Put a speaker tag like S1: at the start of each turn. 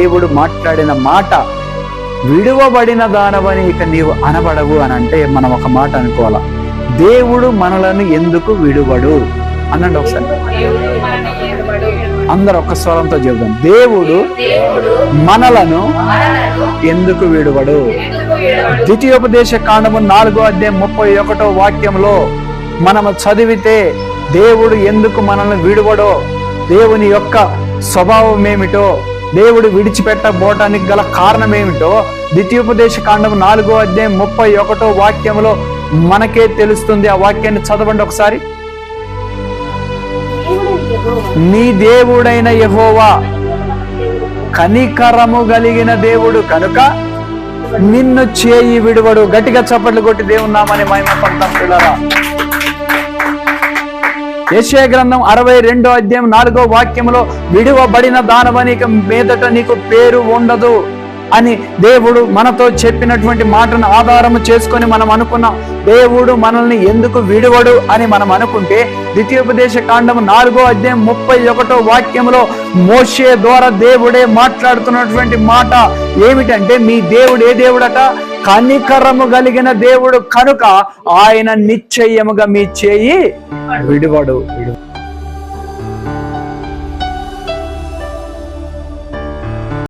S1: దేవుడు మాట్లాడిన మాట విడువబడిన దానవని ఇక నీవు అనబడవు అని అంటే మనం ఒక మాట అనుకోవాలా? దేవుడు మనలను ఎందుకు విడువడు? అనండి ఒకసారి. అందరు ఒక్క స్వరంతో చెబుదాం. దేవుడు మనలను ఎందుకు విడువడు? ద్వితీయోపదేశ కాండము నాలుగో అధ్యాయం ముప్పై ఒకటో వాక్యంలో మనము చదివితే దేవుడు ఎందుకు మనల్ని విడువడో? దేవుని యొక్క స్వభావం ఏమిటో దేవుడు విడిచిపెట్టబోటానికి గల కారణం ఏమిటో ద్వితీయోపదేశ కాండము నాలుగో అధ్యాయం ముప్పై ఒకటో వాక్యంలో మనకే తెలుస్తుంది. ఆ వాక్యాన్ని చదవండి ఒకసారి. నీ దేవుడైన యహోవా కనికరము కలిగిన దేవుడు కనుక నిన్ను చేయి విడువడు. గట్టిగా చప్పట్లు కొట్టి దేవున్నామని మహిమ పడతాం పిల్లరా. యెషయా గ్రంథం అరవై రెండో అధ్యాయం నాలుగో వాక్యంలో విడువబడిన దానవని మీదట నీకు పేరు ఉండదు అని దేవుడు మనతో చెప్పినటువంటి మాటను ఆధారం చేసుకొని మనం అనుకున్నాం దేవుడు మనల్ని ఎందుకు విడువడు అని మనం అనుకుంటే ద్వితీయోపదేశ కాండం నాలుగో అధ్యాయం ముప్పై ఒకటో వాక్యంలో మోషే ద్వారా దేవుడే మాట్లాడుతున్నటువంటి మాట ఏమిటంటే మీ దేవుడు ఏ దేవుడట? కనికరము కలిగిన దేవుడు కనుక ఆయన నిశ్చయముగా మీ చేయి విడువడు. విడు